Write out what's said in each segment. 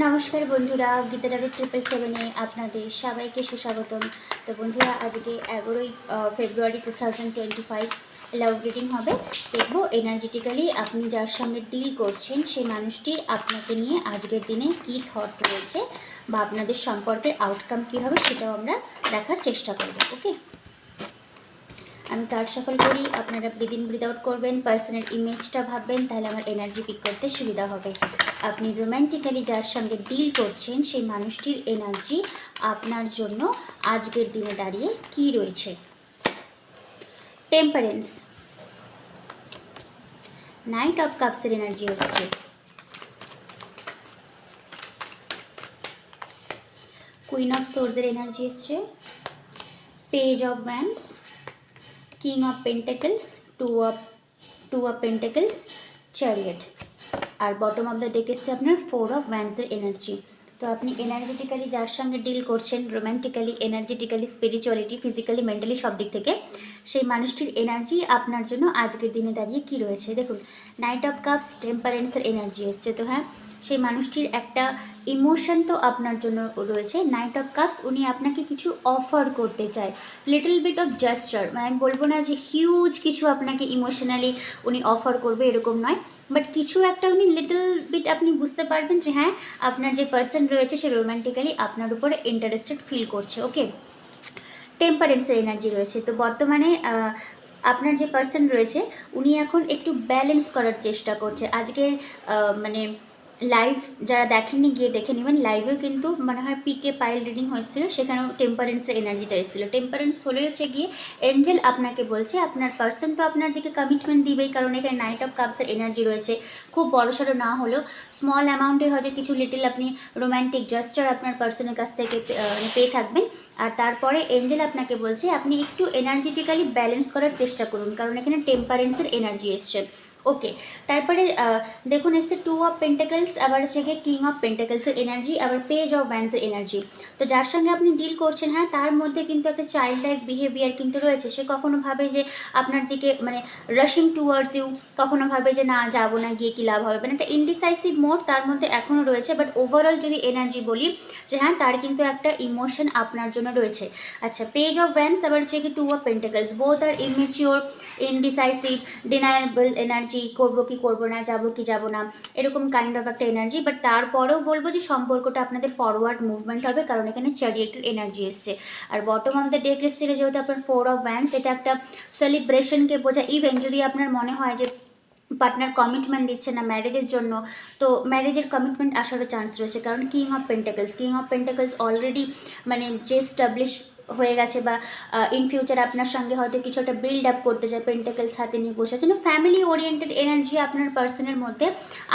নমস্কার বন্ধুরা গীতাটারি ট্রিপল সেভেনে আপনাদের সবাইকে সুস্বাগতম। তো বন্ধুরা, আজকে এগারোই February two thousand twenty five love reading হবে। দেখব এনার্জেটিক্যালি আপনি যার সঙ্গে ডিল করছেন, সেই মানুষটির আপনাকে নিয়ে আজকের দিনে কী থট রয়েছে বা আপনাদের সম্পর্কের আউটকাম কী হবে সেটাও আমরা দেখার চেষ্টা করব ওকে আমি কার্ড সফল করি, আপনারা ব্রিদ ইন ব্রিদ আউট করবেন পার্সনের ইমেজটা ভাববেন, তাহলে আমার এনার্জি পিক করতে সুবিধা হবে। আপনি রোম্যান্টিক্যালি যার সঙ্গে ডিল করছেন, সেই মানুষটির এনার্জি আপনার জন্য আজকের দিনে দাঁড়িয়ে কি রয়েছে? টেম্পারেন্স নাইট অফ কাপসের এনার্জি এসছে কুইন অফ সোর্সের এনার্জি এসছে পেজ অফ ব্যান্স king of pentacles two of two of pentacles chariot আর বটম অফ দ্য ডেক এসছে আপনার ফোর অফ ভ্যান্সের এনার্জি তো আপনি এনার্জেটিক্যালি যার সঙ্গে ডিল করছেন romantically energetically spirituality physically mentally সব দিক থেকে, সেই মানুষটির এনার্জি আপনার জন্য আজকের দিনে দাঁড়িয়ে কি রয়েছে? দেখুন নাইট অফ কাপস টেম্পারেন্সের এনার্জি এসছে। তো হ্যাঁ সেই মানুষটির একটা ইমোশন তো আপনার জন্য রয়েছে। নাইট অফ কাপস উনি আপনাকে কিছু অফার করতে চায়। লিটল বিট অফ জাস্টার মানে আমি বলব না যে হিউজ কিছু আপনাকে ইমোশনালি উনি অফার করবে এরকম নয়। বাট কিছু একটা উনি লিটল বিট আপনি বুঝতে পারবেন যে হ্যাঁ আপনার যে পার্সন রয়েছে সে রোম্যান্টিক্যালি আপনার উপরে ইন্টারেস্টেড ফিল করছে ওকে টেম্পারেন্সের এনার্জি রয়েছে। তো বর্তমানে আপনার যে পার্সন রয়েছে, উনি এখন একটু ব্যালেন্স করার চেষ্টা করছে। আজকে মানে লাইভ যারা দেখেননি গিয়ে দেখে নেবেন। লাইভেও কিন্তু মনে হয় পিকে পাইল রিডিং হয়েছিল, সেখানেও টেম্পারেন্সের এনার্জিটা এসেছিল। টেম্পারেন্স হলে হচ্ছে গিয়ে এঞ্জেল আপনাকে বলছে, আপনার পার্সন তো আপনার দিকে কমিটমেন্ট দিবেই, কারণ এখানে নাইট অফ কাপসের এনার্জি রয়েছে। খুব বড়সড় না হলেও স্মল অ্যামাউন্টের হয়তো কিছু লিটিল আপনি রোম্যান্টিক জাস্টার আপনার পার্সনের কাছ থেকে মানে পেয়ে থাকবেন। আর তারপরে এঞ্জেল আপনাকে বলছে, আপনি একটু এনার্জেটিক্যালি ব্যালেন্স করার চেষ্টা করুন, কারণ এখানে টেম্পারেন্সের এনার্জি এসছে। ওকে তারপরে দেখুন, এসছে টু অফ পেন্টাকেলস আবার হচ্ছে গিয়ে কিং অফ পেন্টাকেলসের এনার্জি আবার পেজ অফ ব্যান্ডসের এনার্জি তো যার সঙ্গে আপনি ডিল করছেন হ্যাঁ তার মধ্যে কিন্তু একটা চাইল্ড লাইক বিহেভিয়ার কিন্তু রয়েছে। সে কখনো ভাবে যে আপনার দিকে মানে রাশিং টুয়ার্ডস ইউ কখনো ভাবে যে না, যাব না, গিয়ে কী লাভ হবে? মানে একটা ইনডিসাইসিভ মোড তার মধ্যে এখনও রয়েছে বাট ওভারঅল যদি এনার্জি বলি, যে হ্যাঁ তার কিন্তু একটা ইমোশন আপনার জন্য রয়েছে। আচ্ছা পেজ অফ ভ্যান্স আবার হচ্ছে কি টু অফ পেন্টাকেলস বোথ আর ইমেচিওর ইনডিসাইসিভ ডিনায়াবল এনার্জি করব কি করব না, যাব কি যাব না, এরকম কাইন্ড অফ একটা এনার্জি বাট তারপরেও বলব যে সম্পর্কটা আপনাদের ফরওয়ার্ড মুভমেন্ট হবে, কারণ এখানে চ্যারিয়েটের এনার্জি এসছে। আর বটম অফ দ্য ডেক এসছিল যেহেতু আপনার ফোর অফ ভ্যান্স এটা একটা সেলিব্রেশনকে বোঝা ইভেন যদি আপনার মনে হয় যে পার্টনার কমিটমেন্ট দিচ্ছে না ম্যারেজের জন্য, তো ম্যারেজের কমিটমেন্ট আসারও চান্স রয়েছে। কারণ king of pentacles king of pentacles already মানে যে স্টাবলিশ হয়ে গেছে বা ইন ফিউচার আপনার সঙ্গে হয়তো কিছু একটা বিল্ড আপ করতে চায় পেন্টাকলস হাতে নিয়ে বসে আছে। ফ্যামিলি ওরিয়েন্টেড এনার্জি আপনার পার্সনের মধ্যে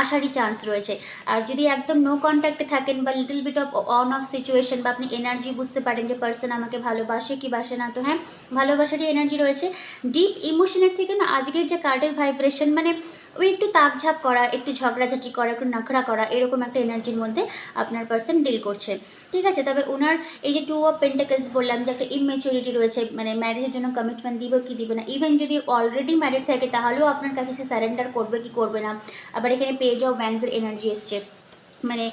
আসারই চান্স রয়েছে। আর যদি একদম নো কন্ট্যাক্টে থাকেন বা little bit of on off situation বা আপনি এনার্জি বুঝতে পারেন যে পার্সন আমাকে ভালোবাসে কি বাসে না, তো হ্যাঁ ভালোবাসারই এনার্জি রয়েছে। ডিপ ইমোশনের থেকে না, আজকের যে কার্ডের ভাইব্রেশন মানে ওই একটু তাকঝাক করা, একটু ঝগড়াঝাটি করা, একটু নাখড়া করা, এরকম একটা এনার্জির মধ্যে আপনার পার্সন ডিল করছে। ঠিক আছে? তবে ওনার এই যে টু অফ পেন্টাকেলস বললাম, যে একটা ইমেচুরিটি রয়েছে মানে ম্যারেজের জন্য কমিটমেন্ট দিবে কি দিবে না ইভেন যদি অলরেডি ম্যারিড থাকে, তাহলেও আপনার কাছে সে স্যারেন্ডার করবে কি করবে না। আবার এখানে পেজ অফ ব্যাংসের এনার্জি এসছে। মানে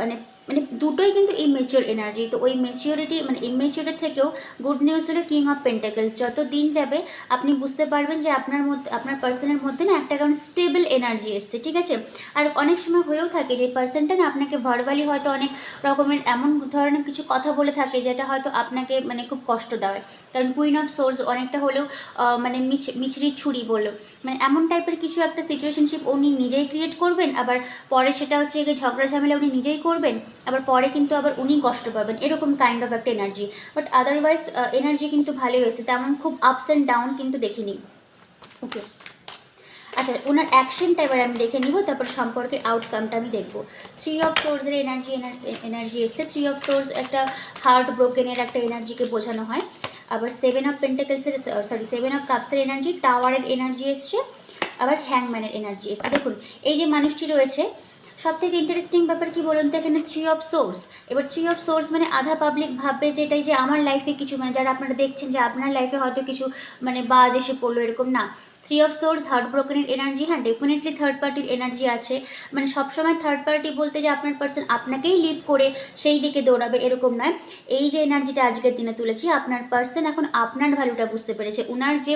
মানে মানে দুটোই কিন্তু ইমেচিওর এনার্জি তো ওই মেচিওরিটি মানে ইমেচিওরের থেকেও গুড নিউজ হলো কিং অফ পেন্টাকেলস যত দিন যাবে, আপনি বুঝতে পারবেন যে আপনার মধ্যে, আপনার পার্সনের মধ্যে না একটা কেমন স্টেবল এনার্জি এসছে, ঠিক আছে? আর অনেক সময় হয়েও থাকে যে পার্সনটা না আপনাকে ভার্বালি হয়তো অনেক রকমের এমন ধরনের কিছু কথা বলে থাকে, যেটা হয়তো আপনাকে মানে খুব কষ্ট দেয়। কারণ কুইন অফ সোর্স অনেকটা হলেও মানে মিছ, মিছরি ছুরি বলল মানে এমন টাইপের কিছু একটা সিচুয়েশনশিপ উনি নিজেই ক্রিয়েট করবেন, আবার পরে সেটা হচ্ছে ঝগড়া ঝামেলা উনি নিজেই করবেন আবার পরে কিন্তু আবার উনি কষ্ট পাবেন। এরকম কাইন্ড অফ একটা এনার্জি বাট আদারওয়াইজ এনার্জি কিন্তু ভালোই হয়েছে। তেমন খুব আপস অ্যান্ড ডাউন কিন্তু দেখিনি। ওকে আচ্ছা ওনার অ্যাকশনটা এবার আমি দেখে নিব, তারপর সম্পর্কের আউটকামটা আমি দেখব। থ্রি অফ সোর্সের এনার্জি এনার্জি এসছে। থ্রি অফ সোর্স একটা হার্ট ব্রোকেনের একটা এনার্জিকে বোঝানো হয়। আবার সেভেন অফ পেন্টাকেলসের সরি সেভেন অফ কাপসের এনার্জি টাওয়ারের এনার্জি এসছে। আবার হ্যাংম্যানের এনার্জি এসছে। দেখুন, এই যে মানুষটি রয়েছে সব থেকে ইন্টারেস্টিং ব্যাপার কি বলুন তো, এখানে থ্রি অফ সোর্স এবার থ্রি অফ সোর্স মানে আধা পাবলিক ভাববে যে এটাই যে আমার লাইফে কিছু মানে যারা আপনারা দেখছেন যে আপনার লাইফে হয়তো কিছু মানে বাজ এসে পড়ল, এরকম না। থ্রি অফ সোর্স হার্ট ব্রোকেনের এনার্জি হ্যাঁ ডেফিনেটলি থার্ড পার্টির এনার্জি আছে। মানে সবসময় থার্ড পার্টি বলতে যে আপনার পার্সন আপনাকেই লিভ করে সেই দিকে দৌড়াবে এরকম নয়। এই যে এনার্জিটা আজকের দিনে তুলেছি, আপনার পার্সন এখন আপনার ভ্যালুটা বুঝতে পেরেছে। উনার যে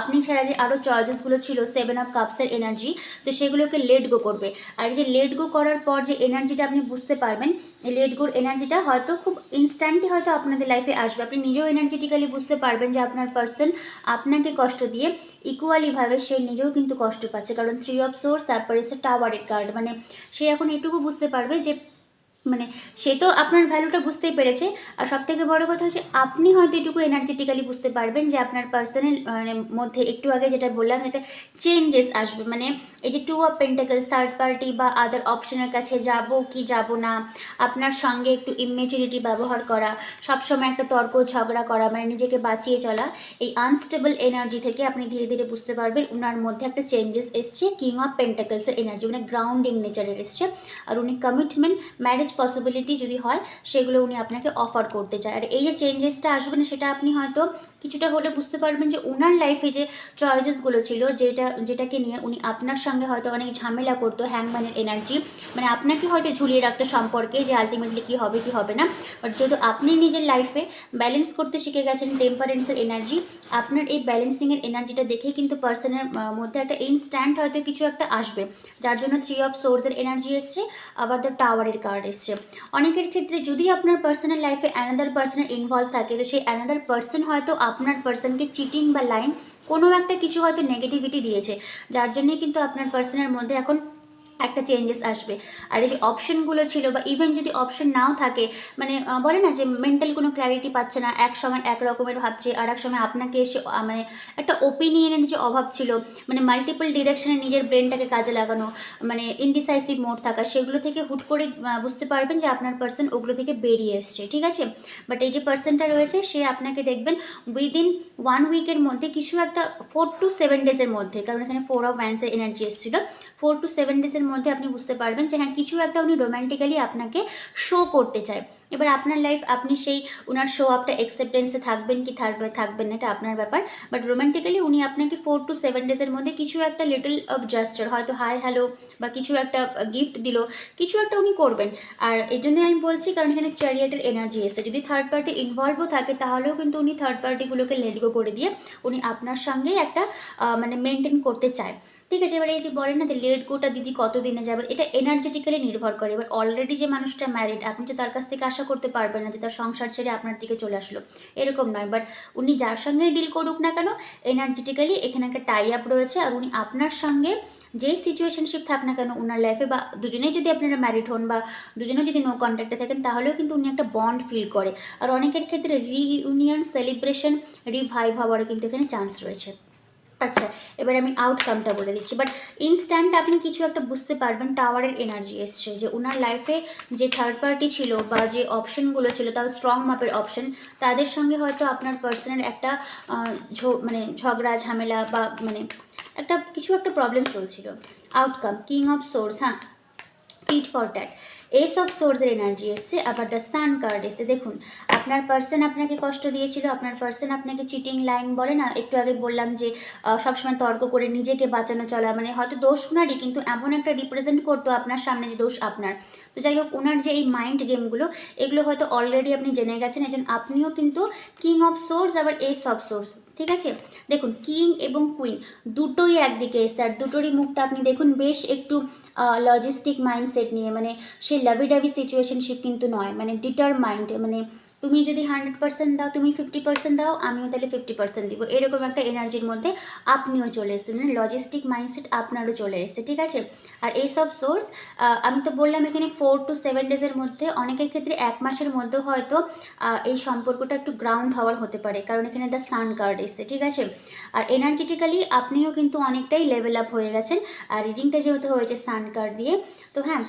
আপনি ছাড়া যে আরও চয়েসেসগুলো ছিল সেভেন অফ কাপসের এনার্জি তো সেগুলোকে লেট গো করবে। আর যে লেট গো করার পর যে এনার্জিটা আপনি বুঝতে পারবেন এই লেট গোর এনার্জিটা হয়তো খুব ইনস্ট্যান্টই হয়তো আপনাদের লাইফে আসবে। আপনি নিজেও এনার্জেটিক্যালি বুঝতে পারবেন যে আপনার পার্সন আপনাকে কষ্ট দিয়ে ইকুয়ালিভাবে সে নিজেও কিন্তু কষ্ট পাচ্ছে। কারণ থ্রি অফ সোর্স তারপরে সে টাওয়ারের কার্ড মানে সে এখন এটুকু বুঝতে পারবে যে মানে সে তো আপনার ভ্যালুটা বুঝতেই পেরেছে। আর সব থেকে বড় কথা হচ্ছে, আপনি হয়তো এটুকু এনার্জেটিক্যালি বুঝতে পারবেন যে আপনার পার্সনের মানে মধ্যে একটু আগে যেটা বললাম এটা চেঞ্জেস আসবে। মানে এই যে two of pentacles third party বা আদার অপশনের কাছে যাব কি যাব না, আপনার সঙ্গে একটু ইমেচুরিটি ব্যবহার করা, সবসময় একটা তর্ক ঝগড়া করা মানে নিজেকে বাঁচিয়ে চলা, এই আনস্টেবল এনার্জি থেকে আপনি ধীরে ধীরে বুঝতে পারবেন ওনার মধ্যে একটা চেঞ্জেস এসছে কিং অফ পেন্টাকলসের এনার্জি মানে গ্রাউন্ডিং নেচারের এসছে। আর উনি কমিটমেন্ট ম্যারেজ পসিবিলিটি যদি হয়, সেগুলো উনি আপনাকে অফার করতে চায়। আর এই যে চেঞ্জেসটা আসবে না, সেটা আপনি হয়তো কিছুটা হলে বুঝতে পারবেন যে ওনার লাইফে যে চয়েসেসগুলো ছিল, যেটা, যেটাকে নিয়ে উনি আপনার সঙ্গে হয়তো অনেক ঝামেলা করতো হ্যাংম্যানের এনার্জি মানে আপনাকে হয়তো ঝুলিয়ে রাখতো সম্পর্কে যে আলটিমেটলি কী হবে, কি হবে না। বাট যেহেতু আপনি নিজের লাইফে ব্যালেন্স করতে শিখে গেছেন টেম্পারেন্সের এনার্জি আপনার এই ব্যালেন্সিংয়ের এনার্জিটা দেখেই কিন্তু পার্সনের মধ্যে একটা ইনস্ট্যান্ট হয়তো কিছু একটা আসবে। যার জন্য থ্রি অফ সোর্সের এনার্জি এসছে, আবার দ্য টাওয়ারের কার্ড এসছে। অনেকের ক্ষেত্রে যদি আপনার পার্সোনাল লাইফে অ্যানাদার পার্সনের ইনভলভ থাকে, তো সেই অ্যানাদার পার্সন হয়তো আপনার পার্সনকে চিটিং বা লাইন কোনো একটা কিছু হয়তো নেগেটিভিটি দিয়েছে। যার জন্যে কিন্তু আপনার পার্সনের মধ্যে এখন একটা চেঞ্জেস আসবে। আর এই যে অপশনগুলো ছিল বা ইভেন যদি অপশন নাও থাকে মানে বলে না যে মেন্টাল কোনো ক্ল্যারিটি পাচ্ছে না, এক সময় এক রকমের ভাবছে, আর এক সময় আপনাকে এসে মানে একটা ওপিনিয়নের যে অভাব ছিল মানে মাল্টিপল ডিরেকশনে নিজের ব্রেনটাকে কাজে লাগানো মানে ইনডিসাইসিভ মোড থাকা, সেগুলো থেকে হুট করে বুঝতে পারবেন যে আপনার পার্সন ওগুলো থেকে বেরিয়ে এসছে, ঠিক আছে? বাট এই যে পার্সনটা রয়েছে, সে আপনাকে দেখবেন উইদিন ওয়ান উইকের মধ্যে কিছু একটা ফোর টু সেভেন ডেজের মধ্যে, কারণ এখানে ফোর অফ ওয়ান্সের এনার্জি এসেছিল ফোর টু সেভেন ডেজের মধ্যে আপনি বুঝতে পারবেন যে হ্যাঁ কিছু একটা উনি রোম্যান্টিক্যালি আপনাকে শো করতে চায়। এবার আপনার লাইফ আপনি সেই ওনার শো আপটা অ্যাকসেপ্টেন্সে থাকবেন কি থাকবে থাকবেন না এটা আপনার ব্যাপার। বাট রোম্যান্টিক্যালি উনি আপনাকে ফোর টু সেভেন ডেজের মধ্যে কিছু একটা লিটল অফ জাস্টার হয়তো হাই হ্যালো বা কিছু একটা গিফট দিল, কিছু একটা উনি করবেন। আর এই জন্যই আমি বলছি কারণ এখানে চ্যারিয়াটের এনার্জি এসে যদি থার্ড পার্টি ইনভলভও থাকে তাহলেও কিন্তু উনি থার্ড পার্টিগুলোকে লেট গো করে দিয়ে উনি আপনার সঙ্গেই একটা মানে মেনটেন করতে চায়। ঠিক আছে, এবার এই যে বলেন না যে লেট গোটা দিদি কত দিনে যাবে, এটা এনার্জেটিক্যালি নির্ভর করে। এবার অলরেডি যে মানুষটা ম্যারিড আপনি তো তার কাছ থেকে আশা করতে পারবেন না যে তার সংসার ছেড়ে আপনার দিকে চলে আসলো। এরকম নয় বাট উনি যার সঙ্গে ডিল করুক না কেন এনার্জেটিক্যালি এখানে একটা টাই আপ রয়েছে, আর উনি আপনার সঙ্গে যেই সিচুয়েশনশিপ থাক না কেন ওনার লাইফে বা দুজনেই যদি আপনারা ম্যারিড হন বা দুজনেই যদি নো কন্ট্যাক্টে থাকেন, তাহলেও কিন্তু উনি একটা বন্ড ফিল করে। আর অনেকের ক্ষেত্রে রিইউনিয়ন সেলিব্রেশন রিভাইভ হওয়ারও কিন্তু এখানে চান্স রয়েছে। আচ্ছা এবার আমি আউটকামটা বলে দিচ্ছি। বাট ইনস্ট্যান্ট আপনি কিছু একটা বুঝতে পারবেন টাওয়ারের এনার্জি এসছে, যে ওনার লাইফে যে থার্ড পার্টি ছিল বা যে অপশনগুলো ছিল, তাও স্ট্রং মাপের অপশন তাদের সঙ্গে হয়তো আপনার পার্সোনাল একটা মানে ঝগড়া, ঝামেলা বা মানে একটা কিছু একটা প্রবলেম চলছিল। আউটকাম কিং অফ সোর্স হ্যাঁ? Fit for that ace of সোর্সের এনার্জি এসছে, আবার দ্য সান কার্ড এসছে। দেখুন, আপনার পার্সন আপনাকে কষ্ট দিয়েছিল, আপনার পার্সন আপনাকে চিটিং লাইন বলে না? একটু আগে বললাম যে সবসময় তর্ক করে নিজেকে বাঁচানো চলা মানে হয়তো দোষ ওনারই, কিন্তু এমন একটা রিপ্রেজেন্ট করতো আপনার সামনে যে দোষ আপনার। তো যাই হোক, ওনার যে এই মাইন্ড গেমগুলো এগুলো হয়তো অলরেডি আপনি জেনে গেছেন একজন আপনিও কিন্তু কিং অফ সোর্স আবার এস অফ সোর্স ঠিক আছে? দেখুন কিং এবং কুইন দুটোই একদিকে এসে আর দুটোরই মুখটা আপনি দেখুন, বেশ একটু লজিস্টিক মাইন্ডসেট নিয়ে মানে সেই লাভি ডাভি সিচুয়েশনশিপ কিন্তু নয় মানে ডিটার মাইন্ড মানে তুমি যদি হান্ড্রেড পার্সেন্ট দাও, তুমি ফিফটি পার্সেন্ট দাও, আমিও তাহলে ফিফটি পার্সেন্ট দিব। এরকম একটা এনার্জির মধ্যে আপনিও চলে এসেছেন। লজিস্টিক মাইন্ডসেট আপনারও চলে এসেছে, ঠিক আছে? আর এই সব সোর্স আমি তো বললাম এখানে ফোর টু সেভেন ডেজের মধ্যে অনেকের ক্ষেত্রে এক মাসের মধ্যে হয়তো এই সম্পর্কটা একটু গ্রাউন্ড হওয়ার হতে পারে। কারণ এখানে দ্য সান কার্ড এসছে, ঠিক আছে? আর এনার্জেটিক্যালি আপনিও কিন্তু অনেকটাই লেভেল আপ হয়ে গেছেন। আর রিডিংটা যেহেতু হয়েছে সান কার্ড দিয়ে, তো হ্যাঁ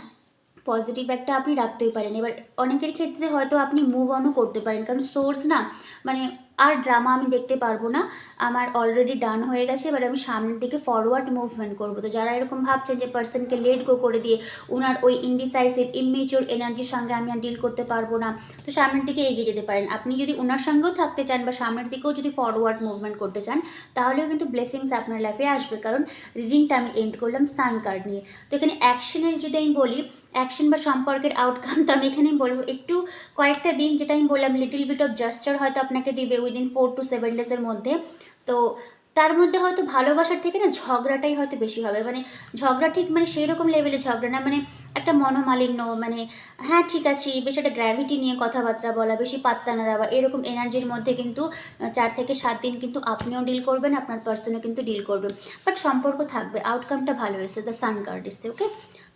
পজিটিভ একটা আপনি রাখতেই পারেন। এবার অনেকের ক্ষেত্রে হয়তো আপনি মুভ অনও করতে পারেন। কারণ সোর্স না মানে আর ড্রামা আমি দেখতে পারব না। আমার অলরেডি ডান হয়ে গেছে, এবার আমি সামনের দিকে ফরওয়ার্ড মুভমেন্ট করব। তো যারা এরকম ভাবছেন যে পার্সনকে লেট গো করে দিয়ে ওনার ওই ইনডিসাইসিভ ইমেচিওর এনার্জির সঙ্গে আমি আর ডিল করতে পারব না, তো সামনের দিকে এগিয়ে যেতে পারেন। আপনি যদি ওনার সঙ্গেও থাকতে চান বা সামনের দিকেও যদি ফরওয়ার্ড মুভমেন্ট করতে চান, তাহলেও কিন্তু ব্লেসিংস আপনার লাইফে আসবে। কারণ রিডিংটা আমি এন্ড করলাম সান কার্ড নিয়ে। তো এখানে অ্যাকশনের যদি আমি বলি অ্যাকশন বা সম্পর্কের আউটকাম তো আমি এখানেই বলব, একটু কয়েকটা দিন যেটা আমি বললাম লিটিল বিট অফ জাস্টার হয়তো আপনাকে দিবে উইদিন ফোর টু সেভেন ডেজের মধ্যে। তো তার মধ্যে হয়তো ভালোবাসার থেকে না ঝগড়াটাই হয়তো বেশি হবে। মানে ঝগড়া ঠিক মানে সেই রকম লেভেলে ঝগড়া না মানে একটা মনোমালিন্য মানে হ্যাঁ ঠিক আছে, বেশ একটা গ্র্যাভিটি নিয়ে কথাবার্তা বলা, বেশি পাত্তা না দেওয়া, এরকম এনার্জির মধ্যে কিন্তু চার থেকে সাত দিন কিন্তু আপনিও ডিল করবেন, আপনার পার্সনও কিন্তু ডিল করবেন বাট সম্পর্ক থাকবে আউটকামটা ভালো হয়েছে দ্য সান কার্ড এসছে ওকে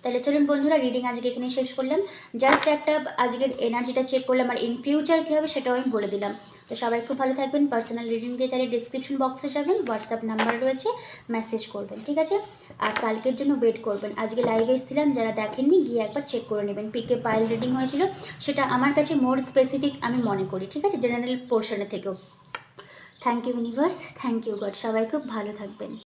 তাহলে চলুন বন্ধুরা রিডিং আজকে এখানে শেষ করলাম। জাস্ট একটা আজকের এনার্জিটা চেক করলাম, আর ইন ফিউচার কী হবে সেটাও আমি বলে দিলাম। তো সবাই খুব ভালো থাকবেন পার্সোনাল রিডিং দিয়ে চাইলে ডিসক্রিপশন বক্সে যাবেন হোয়াটসঅ্যাপ নাম্বার রয়েছে মেসেজ করবেন, ঠিক আছে? আর কালকের জন্য ওয়েট করবেন। আজকে লাইভে এসেছিলাম, যারা দেখেননি, গিয়ে একবার চেক করে নেবেন। পিকে পাইল রিডিং হয়েছিল, সেটা আমার কাছে মোর স্পেসিফিক আমি মনে করি, ঠিক আছে? জেনারেল পোর্শনের থেকেও। Thank you universe thank you God সবাই খুব ভালো থাকবেন।